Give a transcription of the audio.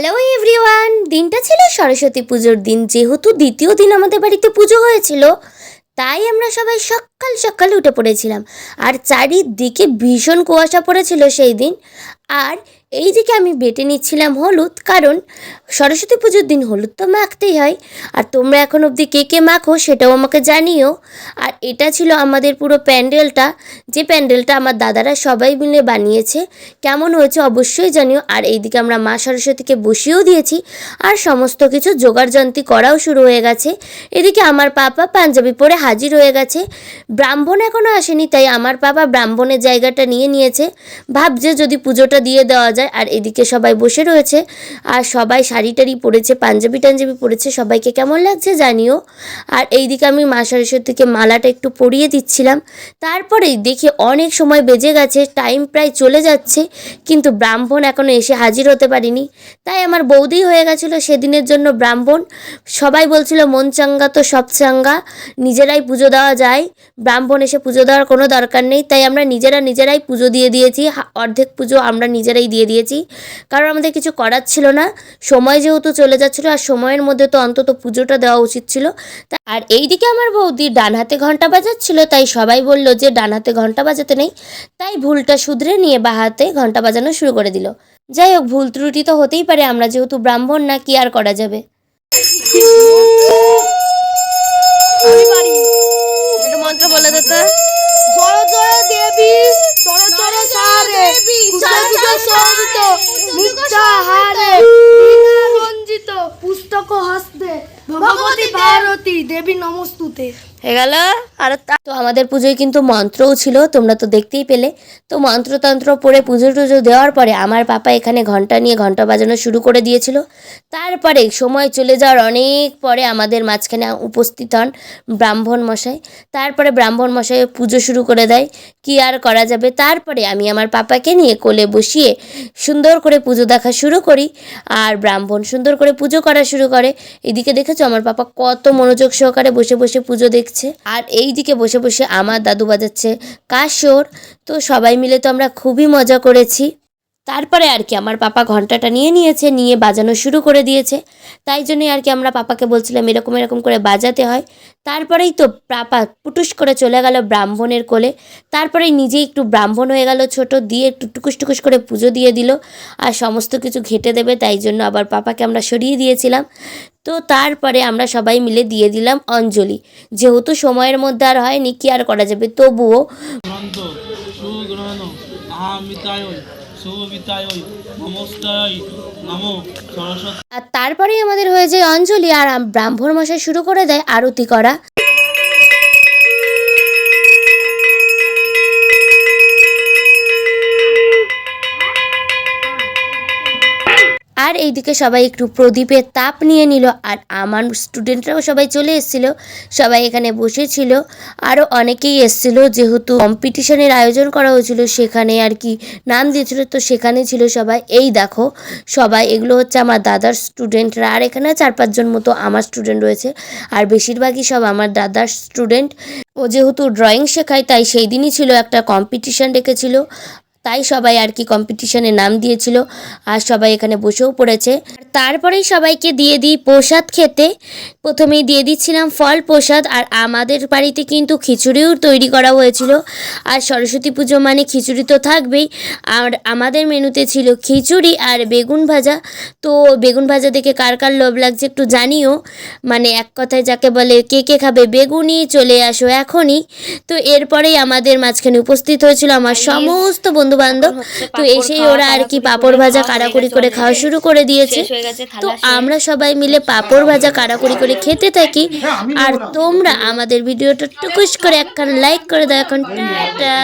Hello everyone দিনটা ছিল সরস্বতী পুজোর দিন, যেহেতু দ্বিতীয় দিন আমাদের বাড়িতে পুজো হয়েছিল, তাই আমরা সবাই সকাল সকাল সকাল উঠে পড়েছিলাম। আর চারিদিকে ভীষণ কুয়াশা পড়েছিল সেই দিন। আর এইদিকে আমি বেটে নিচ্ছিলাম হলুদ, কারণ সরস্বতী পুজোর দিন হলুদ তো মাখতেই হয়। আর তোমরা এখন অবধি কে কে মাখো সেটাও আমাকে জানিও। আর এটা ছিল আমাদের পুরো প্যান্ডেলটা। যে প্যান্ডেলটা আমার দাদারা সবাই মিলে বানিয়েছে। কেমন হয়েছে অবশ্যই জানিও। আর এইদিকে আমরা মা সরস্বতীকে বসিয়েও দিয়েছি। আর সমস্ত কিছু জোগাড়যন্ত্রী করাও শুরু হয়ে গেছে। এদিকে আমার পাপা পাঞ্জাবি পরে হাজির হয়ে গেছে। ব্রাহ্মণ এখনও আসেনি, তাই আমার পাপা ব্রাহ্মণের জায়গাটা নিয়ে নিয়েছে। ভাবছে যদি পুজোটা দিয়ে দেওয়া যায়, আর এদিকে সবাই বসে রয়েছে, আর সবাই শাড়ি টাড়ি পরেছে, পাঞ্জাবি টাঞ্জাবি পরেছে, সবাইকে কেমন লাগছে জানিও। আর এইদিকে আমি মা সরস্বতীকে মালাটা একটু পরিয়ে দিচ্ছিলাম। তারপরেই দেখি অনেক সময় বেজে গেছে, টাইম প্রায় চলে যাচ্ছে, কিন্তু ব্রাহ্মণ এখনও এসে হাজির হতে পারিনি। তাই আমার বৌদি হয়ে গেছিল সেদিনের জন্য ব্রাহ্মণ। সবাই বলছিল, মন চাঙ্গা তো সব চাঙ্গা, নিজেরাই পুজো দেওয়া যায়। ব্রাহ্মণ এসে পুজো দেওয়ার কোনো দরকার নেই, তাই আমরা নিজেরা নিজেরাই পুজো দিয়ে দিয়েছি অর্ধেক পুজো আমরা নিজেরাই দিয়ে দিয়েছি। কারণ আমাদের কিছু করার ছিল না, সময় যেহেতু চলে যাচ্ছিল আর সময়ের মধ্যে তো অন্তত পুজোটা দেওয়া উচিত ছিল। তা- আর এইদিকে আমার বৌদি ডান হাতে ঘণ্টা বাজাচ্ছিল, তাই সবাই বলল যে ডান হাতে ঘণ্টা বাজাতে নেই, তাই ভুলটা শুধরে নিয়ে বা হাতে ঘণ্টা বাজানো শুরু করে দিল। যাই হোক, ভুল ত্রুটি তো হতেই পারে, আমরা যেহেতু ব্রাহ্মণ না, কি আর করা যাবে? মন্ত্র বলে দিতে জোরে জোরে জয় ভগবতী ভারতী দেবী নমস্তুতে। হয়ে গেল। আর তো আমাদের পুজোয় কিন্তু মন্ত্রও ছিল তোমরা তো দেখতেই পেলে। তো মন্ত্রতন্ত্র পড়ে পুজো টুজো দেওয়ার পরে আমার পাপা এখানে ঘণ্টা নিয়ে ঘণ্টা বাজানো শুরু করে দিয়েছিল। তারপরে সময় চলে যাওয়ার অনেক পরে আমাদের মাঝখানে উপস্থিত হন ব্রাহ্মণ মশাই। তারপরে ব্রাহ্মণ মশাই পুজো শুরু করে দেয় কি আর করা যাবে? তারপরে আমি আমার পাপাকে নিয়ে কোলে বসিয়ে সুন্দর করে পুজো দেখা শুরু করি। আর ব্রাহ্মণ সুন্দর করে পুজো করা শুরু করে। এদিকে দেখেছ আমার পাপা কত মনোযোগ সহকারে বসে বসে পুজো দেখছে, আর এই দিকে বসে বসে আমার দাদু বাজাচ্ছে। কাশোর, তো সবাই মিলে তো আমরা খুবই মজা করেছি। তারপরে আর কি আমার পাপা ঘন্টাটা নিয়ে নিয়েছে, নিয়ে বাজানো শুরু করে দিয়েছে। তাই জন্যই আর কি আমরা পাপাকে বলছিলাম এরকম এরকম করে বাজাতে হয়। তারপরেই তো পাপা পুটুস করে চলে গেল ব্রাহ্মণের কোলে। তারপরেই নিজেই একটু ব্রাহ্মণ হয়ে গেল ছোট, দিয়ে একটু টুকুস টুকুস করে পুজো দিয়ে দিল। আর সমস্ত কিছু ঘেটে দেবে, তাই জন্য আবার পাপাকে আমরা সরিয়ে দিয়েছিলাম। তো তারপরে আমরা সবাই মিলে দিয়ে দিলাম অঞ্জলি। যেহেতু সময়ের মধ্যে আর হয়নি, কি আর করা যাবে? তবুও আর তারপরেই আমাদের হয়ে যায় অঞ্জলি আর ব্রাহ্মণ মশাই শুরু করে দেয় আরতি করা। আর এইদিকে সবাই একটু প্রদীপের তাপ নিয়ে নিল, আর আমার স্টুডেন্টরাও সবাই চলে এসেছিল। সবাই এখানে বসেছিল। আরও অনেকেই এসেছিল, যেহেতু কম্পিটিশনের আয়োজন করা হয়েছিল, সেখানে আর কি নাম দিয়েছিল, তো সেখানে ছিল সবাই। এই দেখো, সবাই, এগুলো হচ্ছে আমার দাদার স্টুডেন্টরা আর এখানে চার পাঁচজন মতো আমার স্টুডেন্ট রয়েছে। আর বেশিরভাগই সব আমার দাদার স্টুডেন্ট ও যেহেতু ড্রয়িং শেখায়, তাই সেই দিনই ছিল একটা কম্পিটিশন রেখেছিল তাই সবাই আর কি কম্পিটিশনে নাম দিয়েছিল। আর সবাই এখানে বসেও পড়েছে। আর তারপরেই সবাইকে দিয়ে দিই প্রসাদ খেতে। প্রথমেই দিয়ে দিচ্ছিলাম ফল প্রসাদ আর আমাদের বাড়িতে কিন্তু খিচুড়িও তৈরি করা হয়েছিল। আর সরস্বতী পুজো মানে খিচুড়ি তো থাকবেই। আর আমাদের মেনুতে ছিল খিচুড়ি আর বেগুন ভাজা। তো বেগুন ভাজা দেখে কার কার লোভ লাগছে একটু জানিও। মানে এক কথায় যাকে বলে কে কে খাবে বেগুনি চলে আসো এখনই। তো এরপরেই আমাদের মাঝখানে উপস্থিত হয়েছিল আমার সমস্ত বন্ধু বান্ধব তো এসেই ওরা আর কি পাঁপড় ভাজা কাড়াকুড়ি করে খাওয়া শুরু করে দিয়েছে। তো আমরা সবাই মিলে পাঁপড় ভাজা কাড়াকুড়ি করে খেতে থাকি। আর তোমরা আমাদের ভিডিওটা টুকুস করে একখান লাইক করে দাও এখন। টাটা।